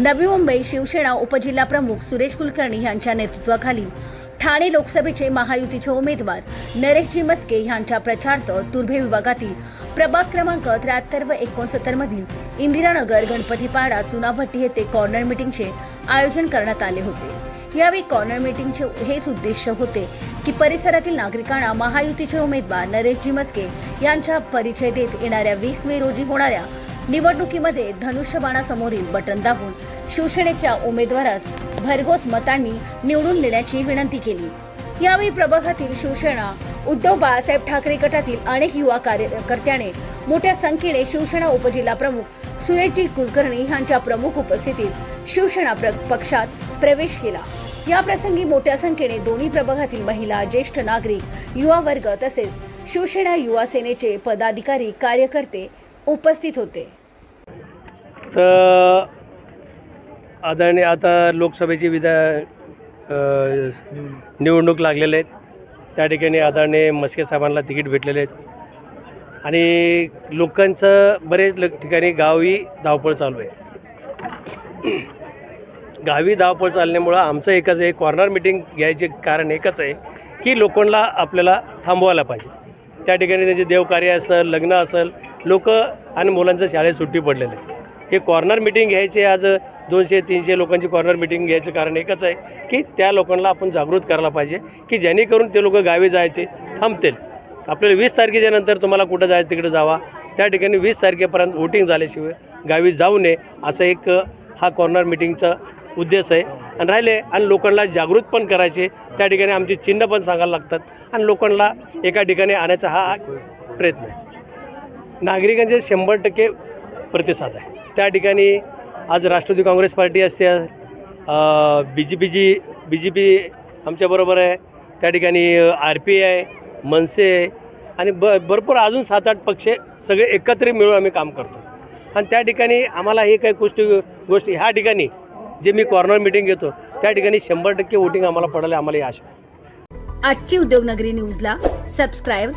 नवी मुंबई शिवसेना उपजिल्हा प्रमुख सुरेश कुलकर्णी यांच्या नेतृत्वाखाली ठाणे लोकसभेचे महायुतीचे उमेदवार नरेशजी मस्के यांच्या प्रचार्थ तुर्भे विभागातील प्रभाग क्रमांक त्र्याहत्तर व एकोणसत्तर मधील इंदिरानगर गणपतीपाडा चुनाभट्टी येथे कॉर्नर मिटिंगचे आयोजन करण्यात आले होते. यावेळी कॉर्नर मिटिंगचे हेच उद्देश होते की परिसरातील नागरिकांना महायुतीचे उमेदवार नरेशजी मस्के यांचा परिचय देत येणाऱ्या वीस मे रोजी होणाऱ्या निवडणुकीमध्ये धनुष्यबाणासमोरील बटन दाबून शिवसेनेच्या उमेदवारास भरघोस मतांनी निवडून देण्याची विनंती केली. यावेळी प्रभागातील शिवसेना उद्धव बाळासाहेब ठाकरे गटातील अनेक युवा कार्यकर्त्याने मोठ्या संख्येने शिवसेना उपजिल्हा प्रमुख सुरेशजी कुलकर्णी यांच्या प्रमुख उपस्थितीत शिवसेना प्र- पक्षात प्रवेश केला. या प्रसंगी मोठ्या संख्येने दोन्ही प्रभागातील महिला ज्येष्ठ नागरिक युवा वर्ग तसेच शिवसेना युवा सेनेचे पदाधिकारी कार्यकर्ते उपस्थित होते. तर आदरणीय आता लोकसभेची विधा निवडणूक लागलेले आहेत. त्या ठिकाणी आदरणीय मस्के साहेबांना तिकीट भेटलेले आहेत. आणि लोकांचं बरेच ल ठिकाणी गावी धावपळ चालू आहे. गावी धावपळ चालण्यामुळं आमचं एकच आहे कॉर्नर मिटिंग घ्यायचे कारण एकच आहे की लोकांना आपल्याला थांबवायला पाहिजे. त्या ठिकाणी त्यांचे देवकार्य असेल लग्न असेल लोक आणि मुलांचं शाळेत सुट्टी पडलेलं आहे. हे कॉर्नर मिटिंग घ्यायचे आज दोनशे तीनशे लोकांची कॉर्नर मिटिंग घ्यायचं कारण एकच आहे की त्या लोकांना आपण जागृत करायला पाहिजे की जेणेकरून ते लोक गावी जायचे थांबतील. आपल्याला वीस तारखेच्या नंतर तुम्हाला कुठं जायचं तिकडे जावा. त्या ठिकाणी वीस तारखेपर्यंत वोटिंग झाल्याशिवाय गावी जाऊ नये असं एक हा कॉर्नर मिटिंगचा उद्देश आहे. आणि राहिले आणि लोकांना जागृत पण करायचे त्या ठिकाणी आमची चिन्ह पण सांगायला लागतात. आणि लोकांना एका ठिकाणी आणायचा हा प्रयत्न आहे. नागरिकांचे शंभर टक्के प्रतिसाद आहे. त्या ठिकाणी आज राष्ट्रवादी काँग्रेस पार्टी असते बी जे पीची बी जे पी आमच्याबरोबर आहे त्या ठिकाणी आर पी आहे मनसे आहे आणि ब भरपूर अजून सात आठ पक्ष सगळे एकत्र मिळून आम्ही काम करतो. आणि त्या ठिकाणी आम्हाला हे काही गोष्टी गोष्टी ह्या ठिकाणी जे मी कॉर्नर मिटिंग घेतो त्या ठिकाणी शंभर टक्के वोटिंग आम्हाला पडायला आम्हाला ही आशा आजची उद्योगनगरी न्यूजला सबस्क्राईब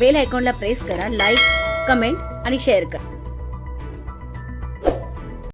बेल आयकॉनला प्रेस करा लाईक कमेंट आणि शेअर करा.